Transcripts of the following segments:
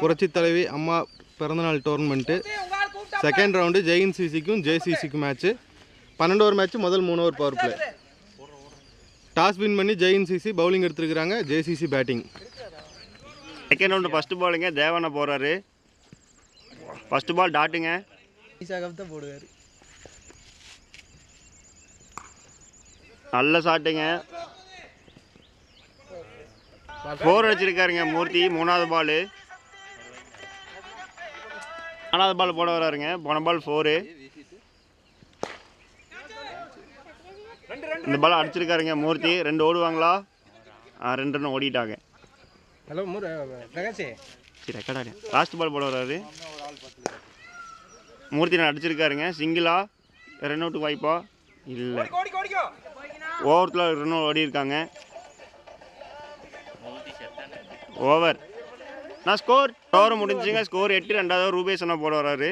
புரட்சி தலைவி அம்மா பிறந்தநாள் டோர்னமெண்ட்டு செகண்ட் ரவுண்டு ஜெயின் சிசிக்கும் ஜேசிசிக்கும் மேட்ச்சு பன்னெண்டு ஓவர் மேட்ச்சு முதல் மூணு over power play toss win பண்ணி Jain CC bowling எடுத்துருக்குறாங்க JCC batting second round first பாலுங்க தேவனை போகிறாரு ஃபஸ்ட்டு பால் டாட்டுங்க தான் போடுவார் நல்ல ஷாட்டுங்க ஃபோர் அடிச்சிருக்காருங்க மூர்த்தி மூணாவது பாலு நாலாவது பால் போட வராருங்க. போன பால் ஃபோரு இந்த பால் அடிச்சிருக்காருங்க மூர்த்தி. ரெண்டு ஓடுவாங்களா? ஆ, ரெண்டு ரன் ஓடிட்டாங்க. ஹலோ பிரகாஷே. சரி ரெக்கார்டாக லாஸ்ட் பால் போட வராரு. மூர்த்தி நான் அடிச்சிருக்காருங்க. சிங்கிளா? ரன் அவுட் வாய்ப்பா? இல்லை. ஓவரத்தில் ரன் ஓடி இருக்காங்க ஓவர் நான் ஸ்கோர் ஓவர் முடிஞ்சுங்க ஸ்கோர் எட்டு ரெண்டாவது ரூபேஷ் அண்ணா போட வராரு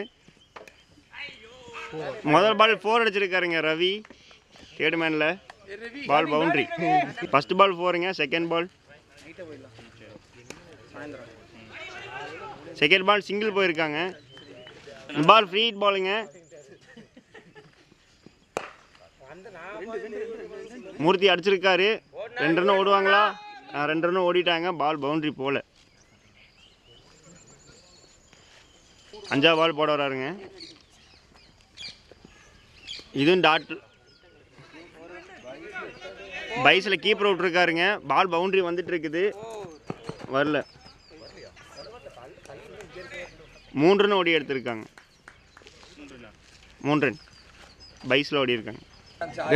முதல் பால் ஃபோர் அடிச்சிருக்காருங்க ரவி. தேர்ட் மேனில் ball boundary first ball ஃபோருங்க second ball second ball single போயிருக்காங்க. பால் ஃப்ரீ ஹிட் பாலுங்க மூர்த்தி அடிச்சிருக்காரு. ரெண்டு ரன் ஓடுவாங்களா? ரெண்டு ரன் ஓடிட்டாங்க பால் பவுண்டரி போல. அஞ்சா பால் போட வராருங்க. இதுவும் டாட் பைஸில் கீப்பர் விட்ருக்காருங்க பால் பவுண்ட்ரி வந்துட்டு இருக்குது வரல. மூன்றுன்னு ஓடி எடுத்திருக்காங்க. மூன்று பைஸில் ஓடி இருக்காங்க.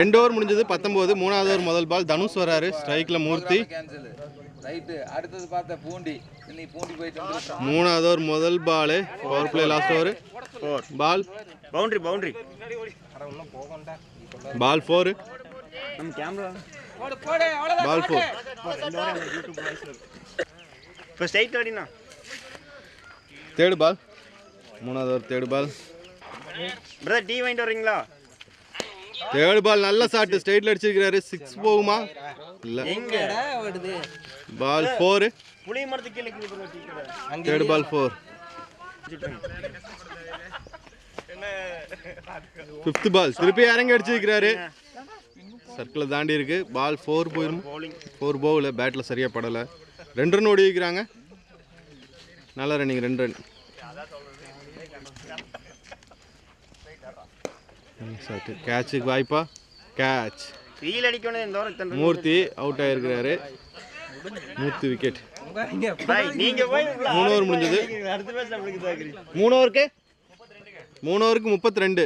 ரெண்டு ஓவர் முடிஞ்சது பத்தொம்போது மூணாவது ஓவர் முதல் பால் தனுஷ் வராரு. ஸ்ட்ரைக்கில் மூர்த்தி. ரைட்டு அடுத்தது பார்த்த பூண்டி. நீ பூண்டி போயிட்டு மூணாவது ஓவர் முதல் பால். Power play last over four ball boundary boundary ball four நம்ம கேமரா பால் ஃபோர் இப்போ ஸ்ட்ரைட் அடிண்ணா தேர்டு பால் மூணாவது over third ball brother tea வாங்கிட்டு வர்றீங்களா? தேர்டு பால் நல்ல ஷாட் ஸ்ட்ரைட்ல அடிச்சிருக்காரு சிக்ஸ் போகுமா? இல்ல. பால் ஃபோர் புளிய மரத்துக்கு கீழே கீழே போடுங்க டீ கடை third ball four fifth ball திருப்பி இறங்கி அடிச்சிருக்கிறாரு. சர்க்கிளை தாண்டி இருக்கு. பால் ஃபோர் போயிரும். ஃபோர் போகல. பேட்டில் சரியாக படலை. ரெண்டு ரன் ஓடி வைக்கிறாங்க நல்ல ரன்னிங் ரெண்டு ரன் கேட்சுக்கு வாய்ப்பா? கேட்ச் வீல் அடிக்கணும். மூர்த்தி அவுட் ஆயிருக்கிறாரு. மூர்த்தி விக்கெட் மூணு over முடிஞ்சது. மூணு ஓவருக்கு மூணு ஓவருக்கு முப்பத்தி ரெண்டு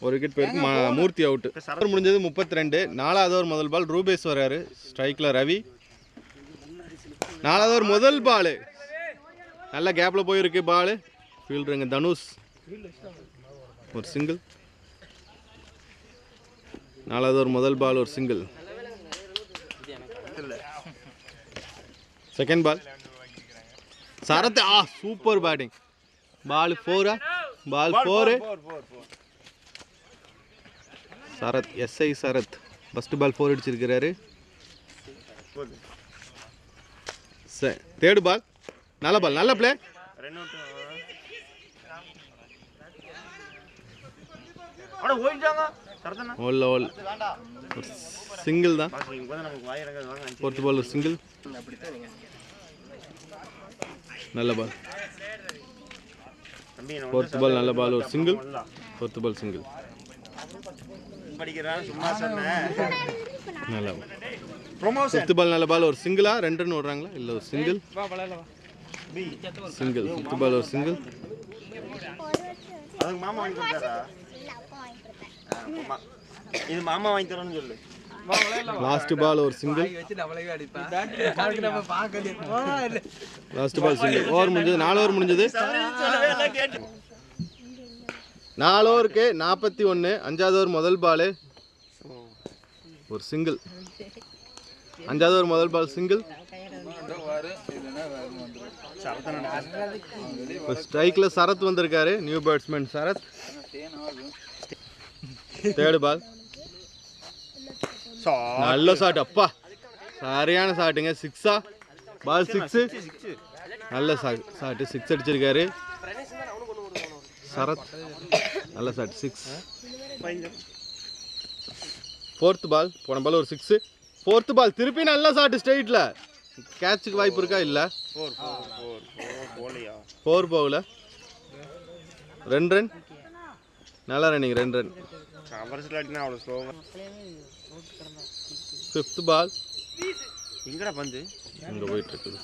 ஒரு விக்கெட் போயிருக்கு. மூர்த்தி அவுட்டு ஓவர் முடிஞ்சது முப்பத்தி ரெண்டு நாலாவது ஓவர் முதல் பால் ரூபேஸ் வராரு ஸ்ட்ரைக்கில் ரவி. நாலாவது ஓவர் முதல் பால் நல்ல கேப்பில் போயிருக்கு பால் ஃபீல்டருங்க தனுஷ். ஒரு சிங்கிள் நாலாவது ஓவர் முதல் பால் ஒரு சிங்கிள் செகண்ட் பால் சரத் ஆ super batting ball ஃபோரா ball four Sarath SI Sarath. First ball four அடிச்சிருக்கிறாரு. Third ball நல்ல பால் நல்ல பிளே ரன் அவுட் அட ஓடிட்டாங்க. சரதனா ஓல்ல ஓல். சிங்கிள் தான். ஃபோர்த் பால் ஒரு சிங்கிள் நல்ல பால் ஃபோர்த் பால் நல்ல பால் ஒரு சிங்கிள் ஃபோர்த் பால் சிங்கிள் நல்ல பால் ப்ரொமோஷன் ஃபிஃப்த் பால் நல்ல பால் ஒரு சிங்கிளா ரெண்டு ரன் ஓடுறாங்களா இல்லை ஒரு சிங்கிள் சிங்கிள் ஃபிஃப்த் பால் ஒரு சிங்கிள் அதுக்கு மாமா வாங்கி கொடுத்தாரா இது மாமா வாங்கி தரோன்னு சொல்லு லாஸ்ட் பால் ஒரு single last ball single over முடிஞ்சது. நாலு ஓவர் முடிஞ்சது. நாலு ஓவருக்கு நாற்பத்தி ஒன்று அஞ்சாவது ஓவர் முதல் பால் ஒரு சிங்கிள் அஞ்சாவது ஓவர் முதல் பால் சிங்கிள் ஸ்ட்ரைக்கில் சரத் வந்திருக்காரு. New batsman Sarath. Third ball நல்ல ஷாட் அப்பா சரியான ஷாட்டுங்க சிக்ஸா பால் சிக்ஸு நல்ல ஷாட்டு சிக்ஸ் அடிச்சிருக்காரு. சரத். நல்ல ஷாட் சிக்ஸ் ஃபோர்த் பால் போன பால் ஒரு சிக்ஸு ஃபோர்த் பால் திருப்பி நல்ல ஷாட் ஸ்ட்ரெயிட்டில் கேட்சுக்கு வாய்ப்பு இருக்கா? இல்லை. ஃபோர் போகல ரெண்டு ரன் நல்லா ரன்னிங் ரெண்டு ரன் கவர்ஸ் இல்லாட்டினா அவ்வளோ ஸ்லோவாக ஃபிஃப்த் பால் எங்கடா பந்து. இங்கே போயிட்டு இருக்குது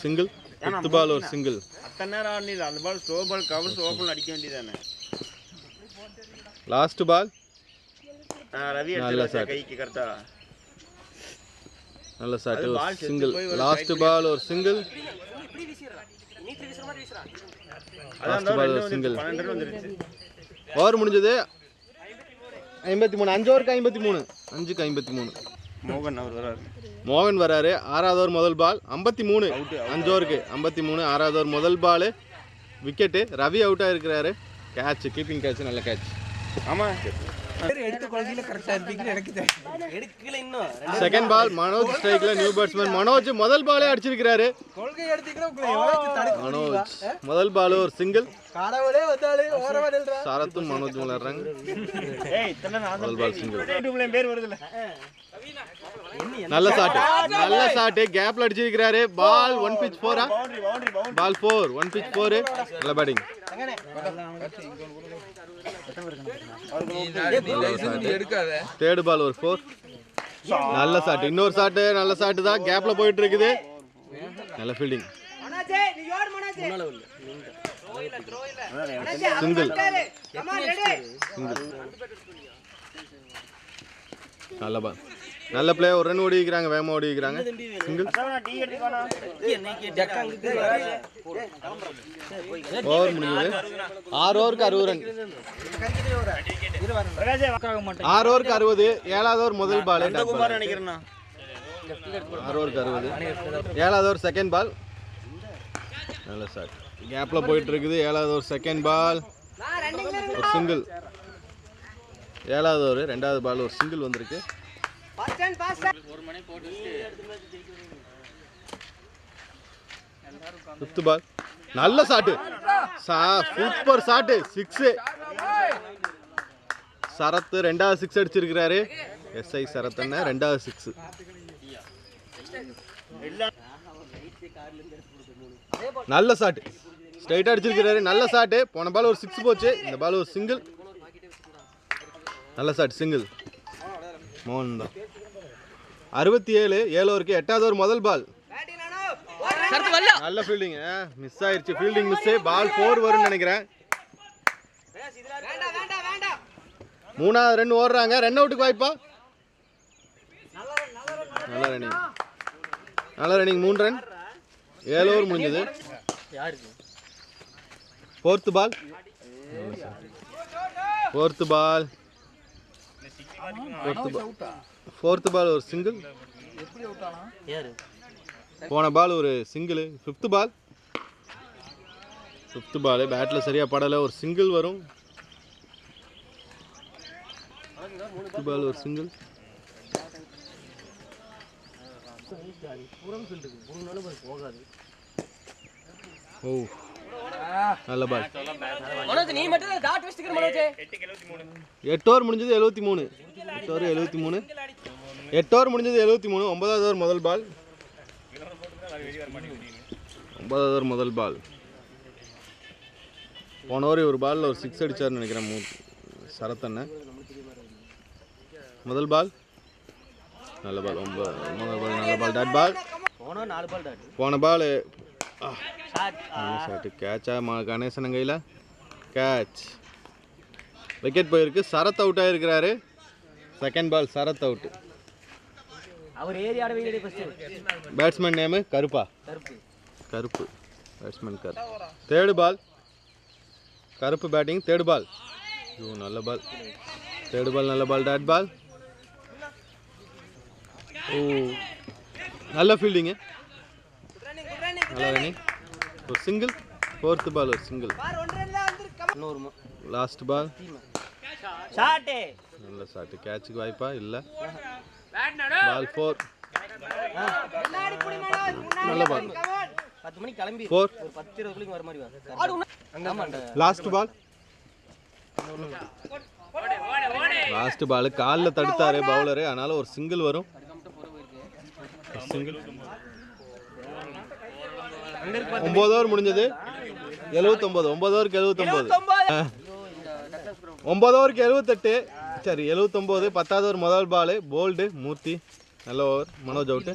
சிங்கிள் ஃபிஃப்த் பால் ஒரு சிங்கிள் அத்தனை நேரம் ஆடினது அந்த ball slow ball covers open அடிக்க வேண்டியதானே லாஸ்ட் பால் ரவி நல்ல எடுத்து shot. கைக்கு கரெக்டா நல்ல செத்து சிங்கிள் லாஸ்ட் பால் ஒரு சிங்கிள் பன்னெண்டு ரன் வந்துருச்சு ஓவர் முடிஞ்சது ஐம்பத்தி மூணு அஞ்சு ஓவருக்கு ஐம்பத்தி மூணு அஞ்சுக்கு ஐம்பத்தி மூணு மோகன் அவர் வராரு. மோகன் வராரு. ஆறாவது ஓவர் முதல் பால் ஐம்பத்தி மூணு அஞ்சு ஓவருக்கு ஐம்பத்தி மூணு ஆறாவது ஓவர் முதல் பால் விக்கெட்டு ரவி அவுட்டாக இருக்கிறாரு. கேட்ச் கீப்பிங் கேட்ச் நல்ல கேட்ச் செகண்ட் பால் மனோஜ் ஸ்ட்ரைக்ல நியூ பேட்ஸ்மேன் மனோஜ் முதல் பாலே அடிச்சிருக்கிறாரு? மனோஜ் முதல் பால் ஒரு சிங்கிள் சரத்தும் மனோஜ் விளையாடுறாங்க முதல் பால் சிங்கிள் பேர் நல்ல ஷாட் நல்ல ஷாட் கேப்ல அடிச்சிருக்கிறாரு. Ball one pitch ஃபோரா boundary boundary boundary ball four one pitch four நல்ல பேட்டிங் தேர்ட் பால் ஒரு ஃபோர் நல்ல ஷாட் இன்னொரு ஷாட் நல்ல ஷாட் தான். கேப்ல போயிட்டு இருக்குது. நல்ல ஃபீல்டிங் சிங்கிள். நல்ல பால் நல்ல பிளே ஒரு ரன் ஓடி வைக்கிறாங்க வேகமா ஓடி வைக்கிறாங்க சிங்கிள் ஓவர் முடிஞ்சது. ஆறு ஓவருக்கு அறுபது ரன் ஆறு ஓவருக்கு அறுபது. ஏழாவது ஓவர் முதல் பால் குமார் நினைக்கிறேன்னா ஆறு ஓவருக்கு அறுபது. ஏழாவது ஓவர் செகண்ட் பால் நல்ல ஷாட் கேப்ல போயிட்டு இருக்குது ஏழாவது ஓவர் செகண்ட் பால் ஒரு சிங்கிள் ஏழாவது ஓவர் ரெண்டாவது பால் ஒரு சிங்கிள் வந்திருக்கு. ஃபிஃப்த் பால் நல்ல shot super shot six Sarath ரெண்டாவது சிக்ஸ் அடிச்சிருக்கிறாரு. எஸ்ஐ சரத் அண்ணன் ரெண்டாவது சிக்ஸ் நல்ல ஷாட் ஸ்ட்ரைட்டாக அடிச்சிருக்கிறாரு. நல்ல ஷாட்டு போன பால் ஒரு சிக்ஸ் போச்சு. இந்த பால் ஒரு சிங்கிள் நல்ல ஷாட் சிங்கிள் மோகன் தான். அறுபத்தி ஏழு ஏழு ஓவருக்கு எட்டாவது ஒரு முதல் பால். நல்ல ஃபீல்டிங் மிஸ் ஆயிருச்சு ஃபீல்டிங் மிஸ் பால் ஃபோர் வரும்னு நினைக்கிறேன். மூணாவது ரன் ஓடுறாங்க. ரன் அவுட்டுக்கு வாய்ப்பா. நல்ல ரன்னிங் நல்ல ரன்னிங் மூணு ரன் ஏழு ஓவர் முடிஞ்சது. Fourth ball fourth ball fourth ball fourth ball ஒரு சிங்கிள் போன பால் ஒரு single fifth ball fifth ball battle சரியாக படலை ஒரு சிங்கிள் வரும். ஃபிஃப்த்து பால் ஒரு சிங்கிள் ஓ நல்ல பால் எட்டு ஓவர் முடிஞ்சது எழுபத்தி மூணு. எட்டு ஓவர் எழுபத்தி மூணு. எட்டு ஓவர் முடிஞ்சது எழுபத்தி மூணு. ஒன்பதாவது ஓவர் முதல் பால். ஒன்பதாவது ஓவர் முதல் பால். போன ஓவர் ஒரு பாலில் ஒரு சிக்ஸ் அடிச்சார்னு நினைக்கிறேன் மூ சரத்தண்ணன் முதல் பால். நல்ல பால். ஒன்பது முதல் பால் நல்ல பால். டாட் பால் போன பால். கேட்சா மா கணேசன் கையில் கேட்ச் விக்கெட் போயிருக்கு. சரத் அவுட் ஆகிருக்கிறாரு செகண்ட் பால் சரத் அவுட்டு அவர் ஆட வைக்கிறே ஃபர்ஸ்ட் பேட்ஸ்மேன் நேமு கருப்பா. கருப்பு. கருப்பு. பேட்ஸ்மேன் கருப்பு தேர்டு பால் கருப்பு பேட்டிங் தேர்டு பால் ஐயோ நல்ல பால் தேர்டு பால் நல்ல பால் டாட் பால் ஓ. நல்ல ஃபீல்டிங்கு நல்ல ரன்னிங் ஒரு சிங்கிள் ஃபோர்த்து பால் ஒரு சிங்கிள் லாஸ்ட் பால் நல்ல ஷாட்டு கேட்சுக்கு வாய்ப்பா? இல்லை. பால் ஃபோர் நல்ல பால் பத்து மணிக்கு கிளம்பி. ஃபோர் ஒரு பத்து இருபதுக்குள்ள வர மாதிரி வா. ஆமாண்டா லாஸ்ட் பால் லாஸ்ட் பால் காலில் தடுத்தாரு பவுலரு அதனால ஒரு சிங்கிள் வரும். சிங்கிள் ஒன்பது ஓவர் முடிஞ்சது. எழுவத்தொம்பது ஒன்பது ஓவருக்கு எழுவத்தொம்பது ஒன்பது ஓவருக்கு எழுவத்தெட்டு. சரி எழுவத்தொம்போது பத்தாவது ஓவர் முதல் பால் போல்டு மூர்த்தி. நல்ல ஓவர் மனோஜ் அவுட்டு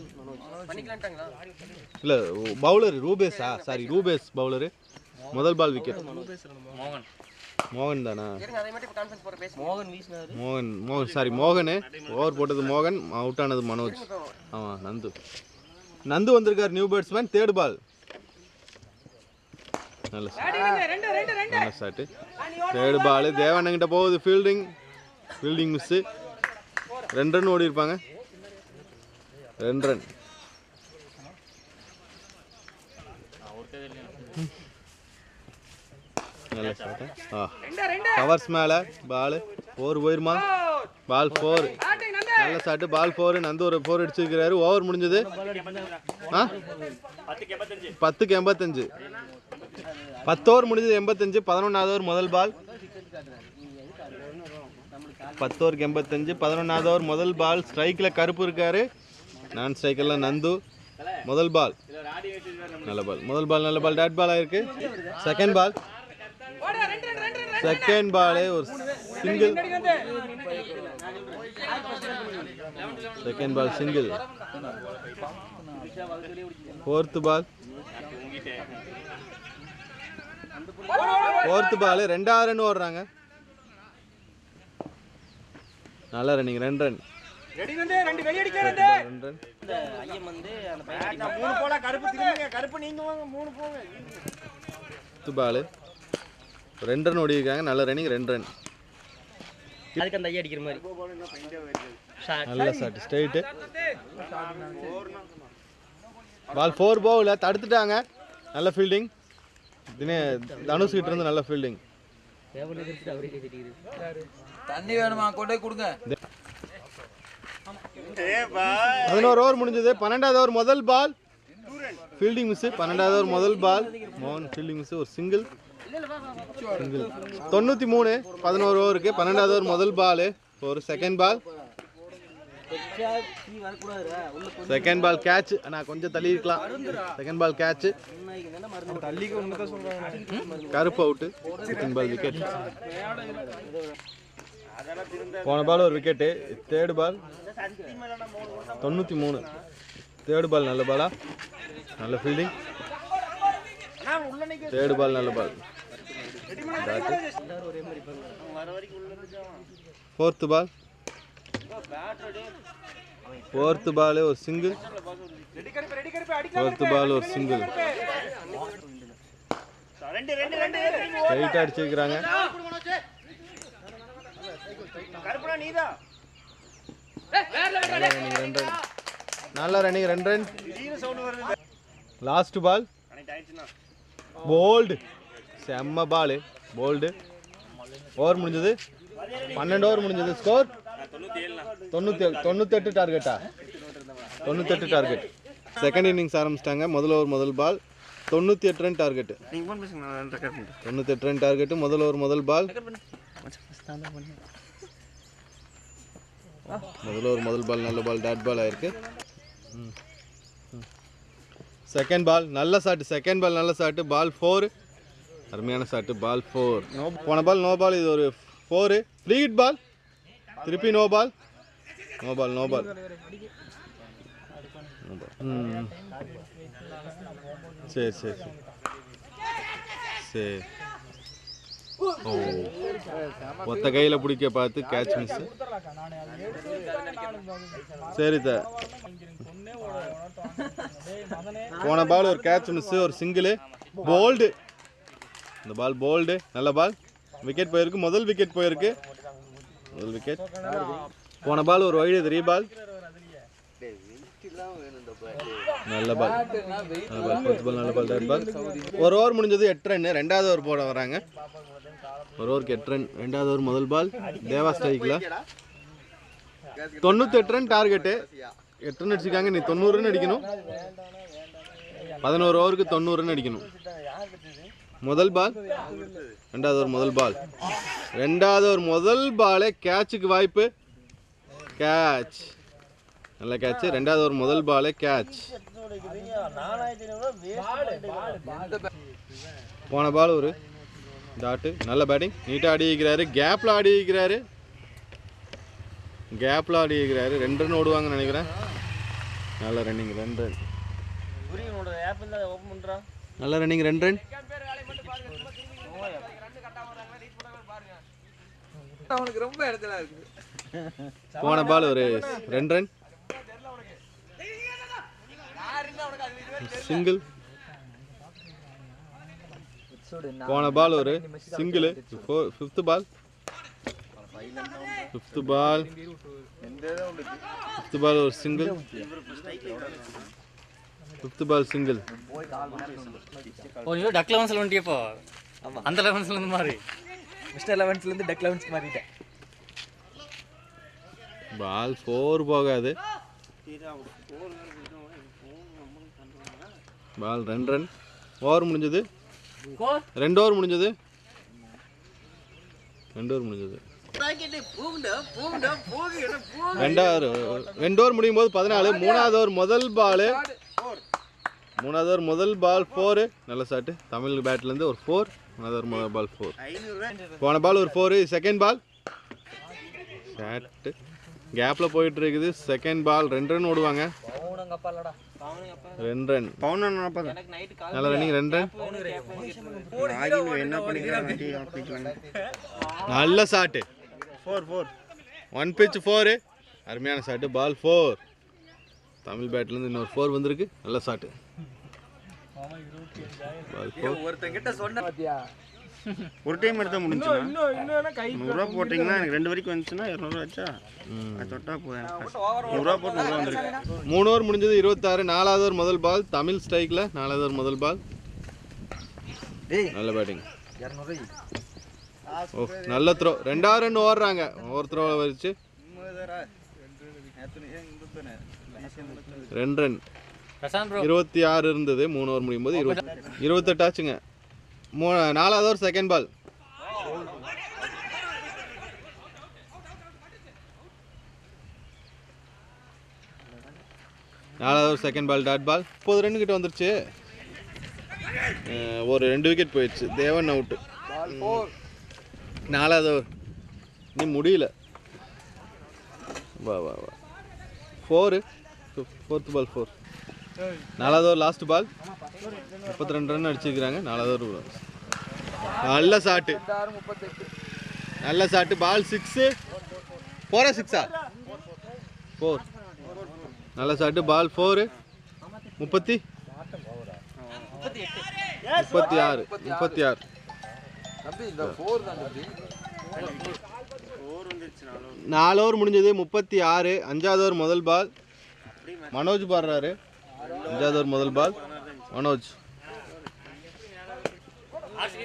இல்லை பவுலர் ரூபேஸா சாரி ரூபேஸ் பவுலரு முதல் பால் விக்கெட் மோகன். தானா? மோகன் வீசினாரு. மோகன் மோகன் சாரி மோகன். ஓவர் போட்டது மோகன் அவுட் ஆனது மனோஜ். ஆமாம் நந்து. நந்து வந்திருக்கார் நியூ பேட்ஸ்மேன் தேர்ட் பால் நல்ல ஷாட்டு தேர்ட் பால் தேவண்ணங்கிட்ட போகுது ஃபீல்டிங் ஃபீல்டிங் மிஸ்ஸு ரெண்டு ரன் ஓடி இருப்பாங்க ரெண்டு ரன் நல்ல ஆ. கவர்ஸ் மேலே பால் ஃபோர் போயிருமா? பால் ஃபோர் நல்ல ஷாட்டு பால் ஃபோர் நந்து ஒரு ஃபோர் அடிச்சிருக்கிறாரு. ஓவர் முடிஞ்சது. ஆ? பத்துக்கு எண்பத்தஞ்சு. பத்து ஓவர் முடிஞ்சது எண்பத்தஞ்சு. பதினொன்றாவது ஓவர் முதல் பால் பத்தோருக்கு எண்பத்தஞ்சு பதினொன்றாவது ஓவர் முதல் பால். ஸ்ட்ரைக்கில் கருப்பு இருக்காரு. நான் ஸ்ட்ரைக்கெல்லாம் நந்து. முதல் பால். நல்ல பால். முதல் பால் நல்ல பால். டேட் பால் ஆயிருக்கு. செகண்ட் பால் செகண்ட் பாலே ஒரு single second ball single fourth ball fourth ball ரெண்டாவது ரன் ஓடுறாங்க. நல்ல ரன்னிங் ரெண்டு ரன் ரெண்டு ரன் இந்த ஐயம் வந்து அந்த பையன் மூணு போல கருப்பு திரும்புங்க கருப்பு நீங்க வாங்க மூணு போங்க. ஃபோர்த்து பால் ரெண்டு ரன் ஓடிருக்காங்க நல்ல ரன்னிங் ரெண்டு ரன் அதுக்கு அந்த ஐயா அடிக்கிற மாதிரி. நல்ல ஷாட் ஸ்ட்ரைட்டு பால் ஃபோர் போகல தடுத்துட்டாங்க. நல்ல ஃபீல்டிங் தினே தனுஷ் கிட்ட இருந்து நல்ல ஃபீல்டிங் தண்ணி வேணுமா? கொண்டு கொடுங்க. பதினோரு ஓவர் முடிஞ்சது. பன்னெண்டாவது ஓவர் முதல் பால். ஃபீல்டிங் மிஸ் பன்னெண்டாவது ஓவர் முதல் பால். மோகன் ஃபீல்டிங் மிஸ் ஒரு சிங்கிள் சிங்கிள் தொண்ணூற்றி மூணு பதினோரு ஓவருக்கு பன்னெண்டாவது ஓவர் முதல் பால். ஒரு second ball second ball catch நான் கொஞ்சம் தள்ளி இருக்கலாம். செகண்ட் பால் கேட்ச் கருப்பு அவுட்டு செகண்ட் பால் விக்கெட் போன பால் ஒரு விக்கெட்டு தேர்டு பால் தொண்ணூற்றி மூணு. தேர்டு பால் நல்ல பாலா நல்ல ஃபீல்டிங் தேர்டு பால் நல்ல பால் ஃபோர்த்து பால் ஃபோர்த்து பால் ஒரு சிங்கிள் ஃபோர்த்து பால் ஒரு சிங்கிள் ரெண்டு ரெண்டு ரெண்டு ஸ்ட்ரைட்டாக அடிச்சிருக்கிறாங்க. கருப்புனா நீதான். நல்ல ரன்னிங் ரெண்டு ரன். நல்ல ரன்னிங் ரெண்டு ரன். திடீர்னு சவுண்ட் வருது. லாஸ்ட் பால் போல்டு செம்ம பால் போல்டு ஓவர் முடிஞ்சது. பன்னெண்டு ஓவர் முடிஞ்சது. ஸ்கோர் தொண்ணூற்றி தொண்ணூத்தெட்டு டார்கெட்டா தொண்ணூத்தெட்டு டார்கெட் செகண்ட் இன்னிங்ஸ் ஆரம்பிச்சிட்டாங்க. முதல் ஓவர் முதல் பால் தொண்ணூற்றி எட்டு ரன் டார்கெட்டு தொண்ணூத்தெட்டு ரன் டார்கெட்டு முதல் ஓவர் முதல் பால் முதல்ல ஒரு முதல் பால் நல்ல பால் டாட் பால் ஆயிருக்கு. செகண்ட் பால் நல்ல ஷாட் செகண்ட் பால் நல்ல ஷாட்டு பால் ஃபோர் அருமையான ஷாட்டு பால் ஃபோர் நோ போன பால் நோ பால் இது ஒரு ஃபோரு ஃப்ரீ ஹிட் பால் திருப்பி no ball no ball no ball சரி சரி சரி. சரி. ஓ. ஒத்த கையில் பிடிக்க பார்த்து கேட்ச் மிஸ் சரி த. போன பால் ஒரு கேட்ச் மிஸ் ஒரு சிங்கிள் போல்டு இந்த பால் போல்டு நல்ல பால் விக்கெட் போயிருக்கு. முதல் விக்கெட் போயிருக்கு. முதல் விக்கெட் போன பால் ஒரு வைடு த்ரீ பால் நல்ல பால். நல்ல பால். ஃபர்ஸ்ட் பால் நல்ல பால் தேர்ட் பால் ஒரு ஓவர் முடிஞ்சது எட்டு ரன். ரெண்டாவது ஓவர் போட வராங்க. ஒரு ஓவருக்கு எட்டு ரன். ரெண்டாவது ஓவர் முதல் பால். தேவா ஸ்ட்ரைக்கில். தொண்ணூத்தெட்டு ரன் டார்கெட்டு. எட்டு ரன் அடிச்சிருக்காங்க. நீ தொண்ணூறு ரன் அடிக்கணும். பதினோரு ஓவருக்கு தொண்ணூறு ரன் அடிக்கணும். முதல் பால். ரெண்டாவது ஒரு முதல் பால். ரெண்டாவது ஒரு முதல் பாலே கேட்சுக்கு வாய்ப்பு. கேட்ச் நல்ல கேட்ச் ரெண்டாவது ஒரு முதல் பாலே கேட்ச் போன பால் ஒரு. டாட்டு நல்ல பேட்டிங் நீட்டாக ஆடி இருக்கிறாரு. கேப்பில் ஆடி இருக்கிறாரு. கேப்பில் ஆடி இருக்கிறாரு. ரெண்டு ரன் ஓடுவாங்கன்னு நினைக்கிறேன். நல்ல ரன்னிங் ரெண்டு ரன் நல்ல ரன்னிங் ரெண்டு ரன் அவனுக்கு ரொம்ப இடத்துல இருக்கு போன பால் ஒரு ரெண்டு ரன் சிங்கிள் போன பால் ஒரு single fifth ball fifth ball fifth ball ஒரு சிங்கிள் ஃபிஃப்த் பால் சிங்கிள் ஓ நீ டக் லெவன்ஸ்ல வந்துட்டியப்போ. அந்த லெவன்ஸ்ல இருந்து மாதிரி மிஸ்டர் லெவன்ஸ்ல இருந்து டக் லெவன்ஸ்க்கு மாறிட்டேன். பால் ஃபோர் போகாது. பால் ரெண்டு ரன். ஓவர் முடிஞ்சது. ரெண்டு ஓவர் முடிஞ்சது. ரெண்டு ஓவர் முடிஞ்சது. ரெண்டாவது ரெண்டு ஓவர் முடியும் போது பதினாலு மூணாவது ஓவர் முதல் பால் மூணாவது ஓவர் முதல் பால் ஃபோரு நல்ல ஷாட்டு தமிழ் பேட்லேருந்து ஒரு ஃபோர் மூணாவது ஓவர் முதல் பால் ஃபோர் போன பால் ஒரு ஃபோரு செகண்ட் பால் ஷாட்டு கேப்பில் போயிட்டு இருக்குது. செகண்ட் பால் ரெண்டு ரன் ஓடுவாங்க. ரெண்டு ரன் பவுன் நல்ல ரன்னிங் ரெண்டு ரன் என்ன பண்ணிக்கிறாங்க நல்ல four four one pitch four அருமையான ஷாட்டு பால் ஃபோர் தமிழ் பேட்லேருந்து இன்னொரு ஃபோர் வந்திருக்கு. நல்ல பால் ஃபோர் ஒருத்தங்கிட்ட சொன்ன பாத்தியா? ஒரு டைம் எடுத்தா முடிஞ்சுன்னா நூறுரூவா போட்டிங்கன்னா எனக்கு ரெண்டு வரைக்கும் வந்துச்சுன்னா இரநூறுவா வச்சா அது தொட்டா போதும் நூறுரூவா போட்டு நூறுரூவா வந்துருக்கு. மூணு ஓவர் முடிஞ்சது இருபத்தாறு நாலாவது ஓவர் முதல் பால் தமிழ் ஸ்ட்ரைக்கில் நாலாவது ஓவர் முதல் பால். டேய் நல்ல பேட்டிங் ஓ நல்ல த்ரோ ரெண்டாவது ரன் ஓடுறாங்க. ஒரு த்ரோவில் வச்சு ரெண்டு ரன் இருபத்தி ஆறு இருந்தது. மூணு ஓவர் முடியும் போது இருபத்தி இருபத்தெட்டு ஆச்சுங்க. மூ நாலாவது ஓவர் செகண்ட் பால் நாலாவது over second ball dot ball முப்பது ரன் கிட்ட வந்துருச்சு. ஒரு ரெண்டு விக்கெட் போயிடுச்சு. தேவன் அவுட்டு நாலாவது ஓவர் இன்னும் முடியல. வா வா வா. ஃபோரு ஃபோர்த் பால் ஃபோர் நாலாவது ஓவர் லாஸ்ட் பால் முப்பத்தி ரெண்டு ரன் அடிச்சிருக்கிறாங்க. நாலாவது ஓவர் நல்ல முப்பத்தெட்டு நல்ல ஷாட்டு பால் சிக்ஸு ஃபோரா சிக்ஸா ஃபோர் நல்ல ஷாட்டு பால் ஃபோரு முப்பத்தி? முப்பத்தி ஆறு. முப்பத்தி ஆறு. நாலு ஓவர் முடிஞ்சது. முப்பத்தி ஆறு. அஞ்சாவது ஓவர் முதல் பால் மனோஜ் பாடுறாரு. அஞ்சாவது ஓவர் முதல் பால். மனோஜ்.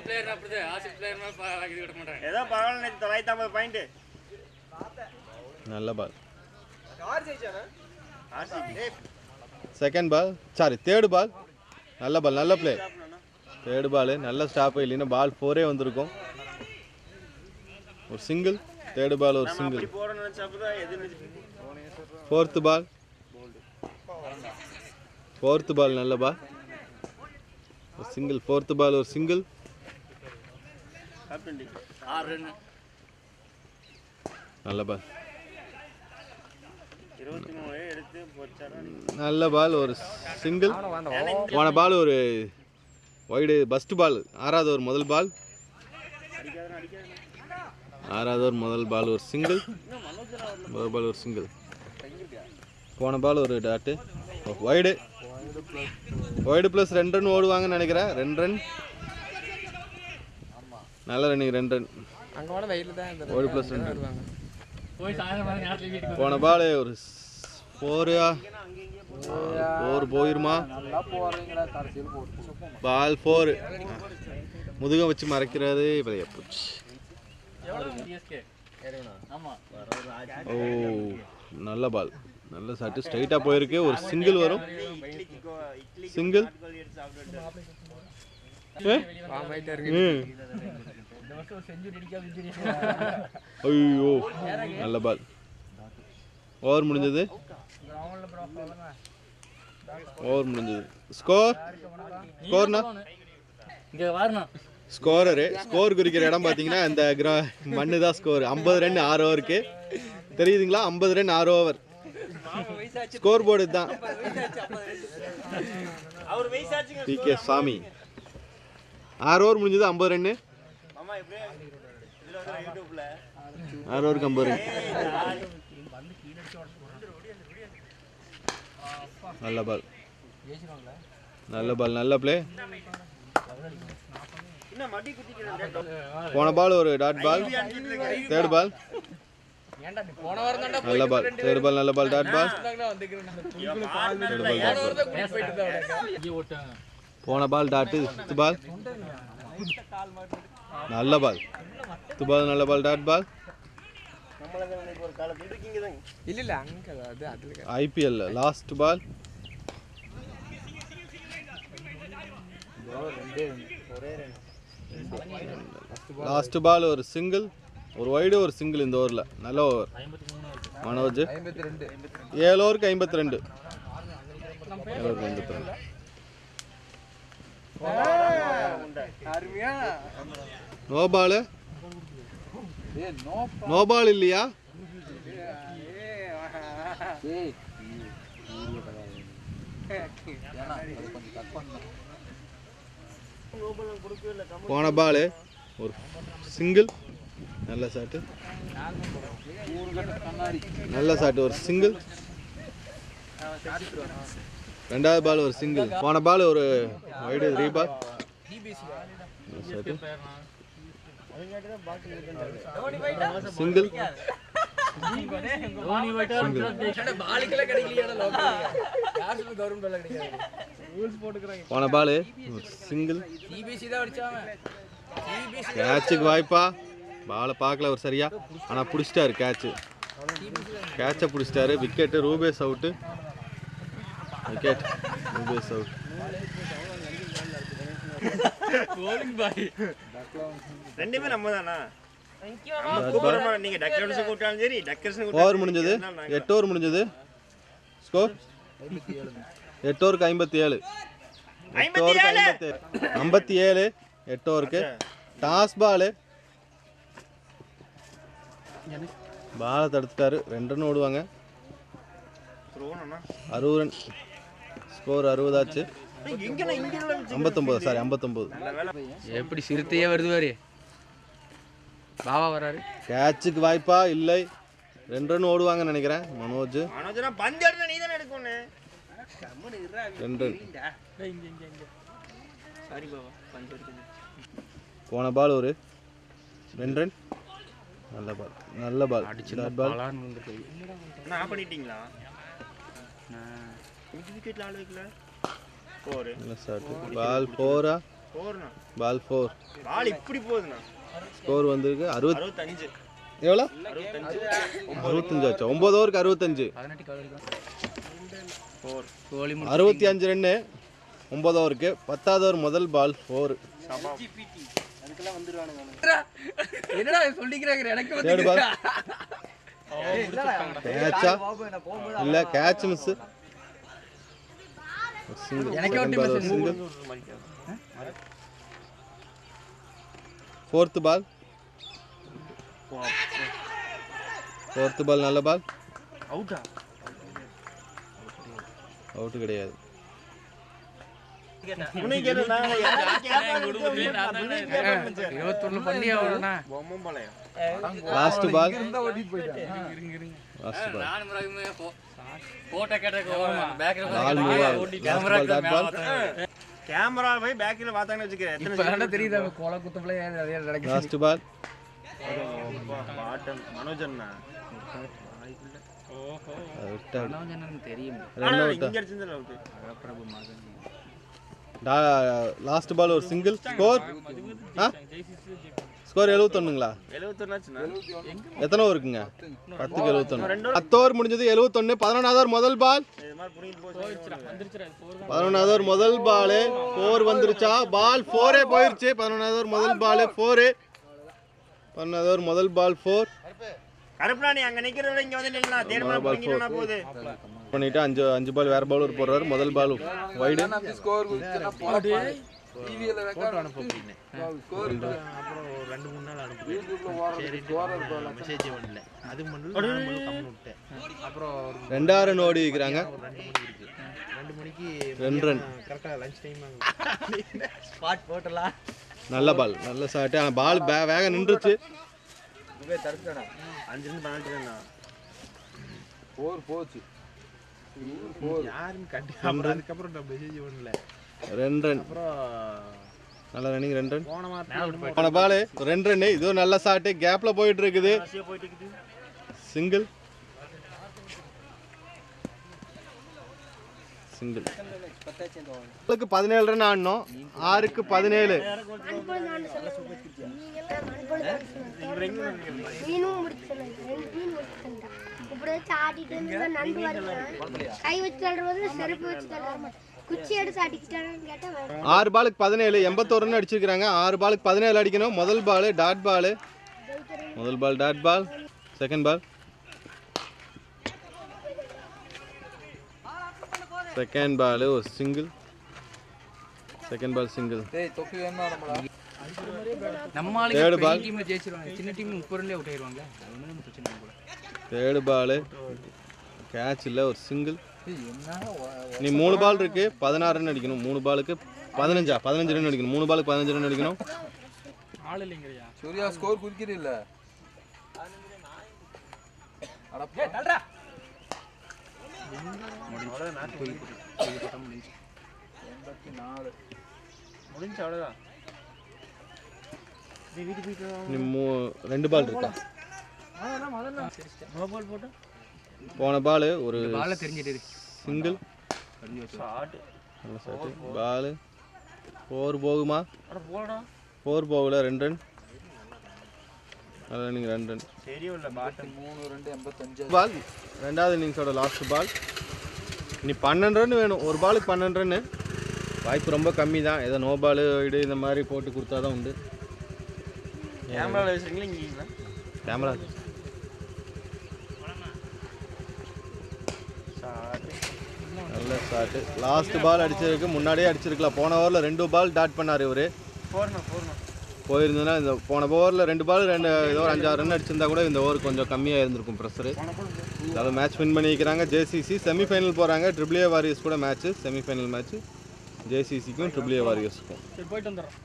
பிளேயர் பிளேயர் நல்ல ball. Second ball sorry third ball நல்ல பால் நல்ல பிளே தேர்டு பால் நல்ல ஸ்டாப் இல்லைன்னா பால் ஃபோரே வந்திருக்கும். ஒரு சிங்கிள் தேர்டு பால் ஒரு single fourth ball fourth ball நல்ல பால் ஒரு சிங்கிள் ஃபோர்த்து பால் ஒரு சிங்கிள் நல்ல பால் நல்ல பால் ஒரு சிங்கிள் போன பால் ஒரு ஒய்டு பஸ்ட் பால் ஆறாவது ஒரு முதல் பால் ஆறாவது ஒரு முதல் பால் ஒரு சிங்கிள் முதல் பால் ஒரு சிங்கிள் போன பால் ஒரு டாட்டு ஒய்டு ஒய்டு ப்ளஸ் ரெண்டு ரன் ஓடுவாங்கன்னு நினைக்கிறேன். ரெண்டு ரன் நல்ல ரன்னிங் ரெண்டு ரன் அங்க போன வெயில தான் இந்த ஒய்டு ப்ளஸ் ரெண்டு ரன் போன பால் ஒரு ஃபோரா ஃபோர் போயிருமா? பால் ஃபோர் முதுக வச்சு மறைக்கிறது இப்போ போச்சு. ஓ நல்ல பால். நல்ல ஷாட்டு ஸ்ட்ரைட்டாக போயிருக்கு. ஒரு சிங்கிள் வரும். சிங்கிள் ஐயோ நல்ல பால் ஓவர் முடிஞ்சது. ஓவர் முடிஞ்சது. ஸ்கோர் ஸ்கோர்னா இங்கே வாரணம் ஸ்கோரரு ஸ்கோர் குறிக்கிற இடம் பார்த்தீங்கன்னா இந்த கிரா மண்ணு தான் ஸ்கோர் ஐம்பது ரன் ஆறு ஓவருக்கு தெரியுதுங்களா? ஐம்பது ரன் ஆறு ஓவர் ஸ்கோர் போர்டு தான். பி கே சாமி ஆறு ஓவர் முடிஞ்சது ஐம்பது ரன்னு. ஆறு ஓவருக்கு ஐம்பது ரன். நல்ல பால் நல்ல பால் நல்ல ப்ளே போன பால் ஒரு டாட் பால் தேர்ட் பால் நல்ல பால் தேர்ட் பால் நல்ல பால் டாட் பால் போன பால் டாட்டு பால் நல்ல பால் ஃபிஃப்த் பால் நல்ல பால் டாட் பால் இல்ல இல்ல அங்க அது அதுல IPL last ball last ball ஒரு சிங்கிள் ஒரு வைடு ஒரு சிங்கிள் இந்த ஓவரில் நல்ல ஓவர் மனோஜ். ஏழு ஓவருக்கு ஐம்பத்தி ரெண்டு ஏழு ஓவருக்கு ஐம்பத்தி ரெண்டு நோபால்? நோபால் இல்லையா? போன பால் ஒரு சிங்கிள் நல்ல கண்ணாடி நல்ல ஷாட் ஒரு சிங்கிள் ரெண்டாவது பால் ஒரு சிங்கிள் போன பால் ஒரு வைடு ரீ பால் சிங்கிள் போன பால் சிங்கிள் கேட்சுக்கு வாய்ப்பா. பாலை பார்க்கல ஒரு சரியா. ஆனால் பிடிச்சிட்டாரு கேட்சு கேட்சை பிடிச்சிட்டாரு. Wicket Rupesh out wicket Rupesh out ரெண்டுமே நம்ம தானா நம்ம ஓவர் முடிஞ்சது? எட்டு ஓவர் முடிஞ்சது? ஸ்கோர் எட்டு ஓவருக்கு ஐம்பத்தி ஏழு எட்டு ஓவருக்கு ஐம்பத்தி ஐம்பத்தி ஏழு எட்டு ஓவருக்கு டாஸ் பாலு. பாலை தடுத்துட்டாரு ரெண்டு ரன் ஓடுவாங்க. அறுபது ரன். ஸ்கோர் அறுபதாச்சு. ஐம்பத்தொம்போது சாரி ஐம்பத்தொம்போது. எப்படி சிறுத்தையே வருது பாரு. பாவா வராரு. கேட்சுக்கு வாய்ப்பா இல்லை. ரெண்டு ரன் ஓடுவாங்கன்னு நினைக்கிறேன். மனோஜ். மனோஜனா பந்து எடுத்தா நீ தானே எடுக்கணும் ரெண்டு. பாபா போன பால் ஒரு. ரெண்டு ரன் நல்ல பால் நல்ல பால் டாட் பால் என்ன ஆஃப் பண்ணிட்டீங்களா அஞ்சு விக்கெட்ல ஆள் வைக்கல. ஃபோர் நல்ல ஸ்டார்ட் பால் ஃபோரா ஃபோர்ண்ணா பால் ஃபோர் பால் இப்படி போகுதுண்ணா. ஸ்கோர் வந்திருக்கு. அறுபத் அறுபத்தஞ்சு. எவ்வளோ? அறுபத்தஞ்சு. ஆச்சு? ஒம்பது ஓவருக்கு அறுபத்தஞ்சு. அறுபத்தி அஞ்சு ரன்னு ஒம்பது ஓவருக்கு பத்தாவது ஓவர் முதல் பால் ஃபோர் என்னடா? சொல்லிக்கிறாங்க? எனக்கு வந்து இல்லை கேட்ச் மிஸ் எனக்கே பால் ஒரு single fourth ball fourth ball நல்ல பால் அவுட்டா கிடையாது. இருபத்தொன்னு பண்ணி ஆகணும்னா last ball. Last ball. Photo camera போய் பேக்கில் பார்த்தாங்கன்னு வச்சுக்கிறேன் எத்தனை தெரியுது அவன் கொலை குத்தப்பிள்ளை நிறைய நடக்குது. Last ball. பாட்டம் தெரியும். ரன் அவுட் இங்க அடிச்சிருந்தல அவுட் லாஸ்ட் பால் ஒரு சிங்கிள் ஸ்கோர் ஸ்கோர் எழுபத்தொன்னுங்களா எத்தனை ஓவருக்குங்க பத்துக்கு எழுபத்தொன்று பத்து ஓவர் முடிஞ்சது எழுபத்தொன்று பதினொன்றாவது ஓவர் முதல் பால் பதினொன்றாவது ஓவர் முதல் பால் ஃபோர் வந்துருச்சா? பால் ஃபோரே போயிருச்சு. பதினொன்றாவது ஓவர் முதல் பால் ஃபோரு பதினொன்றாவது ஓவர் முதல் பால் ஃபோர் கருப்புடா நீ அங்க இங்க வந்து மாதிரி புடிங்கிட்டா போகுது. பண்ணிட்டு அஞ்சு அஞ்சு பால் வேற பவுலர் போடுறாரு. முதல் பால் வைடு அப்படி ஸ்கோர் குதிச்சுன்னா போட்டு டிவியில் ரெக்கார்ட் அனுப்பி ஸ்கோர் அப்புறம் ஒரு ரெண்டு மூணு நாள் அனுப்புவேன் யூடியூப்ல ஓடுறது ஸ்கோர் இருக்கும் மெசேஜ் வரல அது மட்டும் நான் மட்டும் கம்மி விட்டேன். அப்புறம் ஒரு ரெண்டாறு ரன் ஓடி இருக்கிறாங்க ரெண்டு ரன் கரெக்டாக லஞ்ச் டைம் ஸ்பாட் போட்டலாம் நல்ல பால் நல்ல ஷாட்டு ஆனால் பால் வே வேக நின்றுச்சு. அஞ்சு போச்சு. யாருன்னு கட்டி அப்புறம் அதுக்கப்புறம் நான் மெசேஜ் பண்ணல. ரெண்டு ரன் அப்புறம் நல்ல ரன்னிங் ரெண்டு ரன் போன மாதம் போன பால் ரெண்டு ரன் இது ஒரு நல்ல ஷாட்டு கேப்பில் போயிட்டு இருக்குது சிங்கிள் சிங்கிள் உங்களுக்கு பதினேழு ரன் ஆடணும். ஆறுக்கு பதினேழு. ஆட்டிட்டு இருந்தா நண்டு வருவேன் கை வச்சு தள்ளுறது செருப்பு வச்சு தள்ளுறேன் குச்சி எடுத்து அடிக்கிட்டான்னு கேட்டா வேண்டாம். ஆறு பாலுக்கு பதினேழு எண்பத்தோரு ரன் அடிச்சிருக்காங்க ஆறு பாலுக்கு பதினேழு அடிக்கணும். முதல் பால் டாட் பால். முதல் ball dot ball. Second ball second ball ஒரு சிங்கிள் செகண்ட் பால் சிங்கிள் நம்ம ஆளுக்கு ball. பெரிய டீம் ஜெயிச்சிருவாங்க. சின்ன டீம் முப்பது ரன்லேயே அவுட் ஆயிருவாங்க. அது ஒன்றும் பிரச்சனை போல தேர்டு பால் கேட்ச் இல்லை ஒரு சிங்கிள் நீ மூணு பால் இருக்கு பதினாறு ரன் அடிக்கணும். மூணு பாலுக்கு பதினஞ்சா? பதினஞ்சு ரன் அடிக்கணும். மூணு பாலுக்கு பதினஞ்சு ரன் அடிக்கணும். ஆள் இல்லைங்கய்யா சூர்யா ஸ்கோர் நீ மூ ரெண்டு பால் இருக்கா? போன பால் ஒரு சிங்கிள். ஷார்ட் நல்ல பால். ஃபோர் போகுமா? ஃபோர் போகல ரெண்டு ரன் நல்ல நீங்கள் ரெண்டு ரன் பால் ரெண்டாவது இன்னிங்ஸோட லாஸ்ட் பால். இனி பன்னெண்டு ரன் வேணும். ஒரு பாலுக்கு பன்னெண்டு ரன்னு வாய்ப்பு ரொம்ப கம்மி தான் ஏதோ நோ பால் இடு இந்த மாதிரி போட்டு கொடுத்தா தான் உண்டு இங்கே கேமரா நல்ல ஷாட்டு லாஸ்ட் பால் அடிச்சிருக்கு முன்னாடியே அடிச்சிருக்கலாம். போன ஓவரில் ரெண்டு பால் டாட் பண்ணார் இவர். போயிருந்ததுன்னா இந்த போன ஓவரில் ரெண்டு பால் ரெண்டு ஏதோ ஒரு அஞ்சாறு ரன் அடிச்சிருந்தா கூட இந்த ஓவர் கொஞ்சம் கம்மியாக இருந்திருக்கும் ப்ரெஷரு அதாவது மேட்ச் வின் பண்ணிக்கிறாங்க ஜேசிசி செமிஃபைனல் போகிறாங்க ட்ரிபிள் ஏ வாரியர்ஸ் கூட மேட்ச்சு செமிஃபைனல் மேட்ச்சு ஜேசிசிக்கும் ட்ரிபிள் ஏ வாரியர்ஸுக்கும் போயிட்டு வந்துடுறோம்.